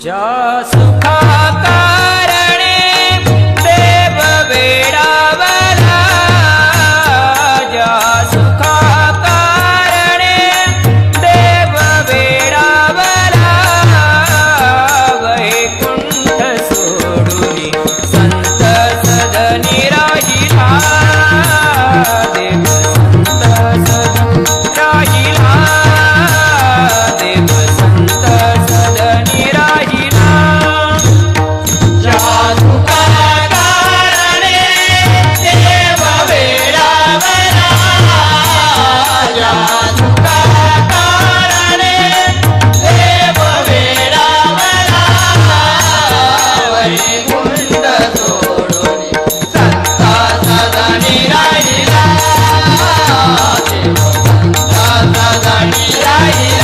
ਜਾ ਸੁਖਾ Bahia.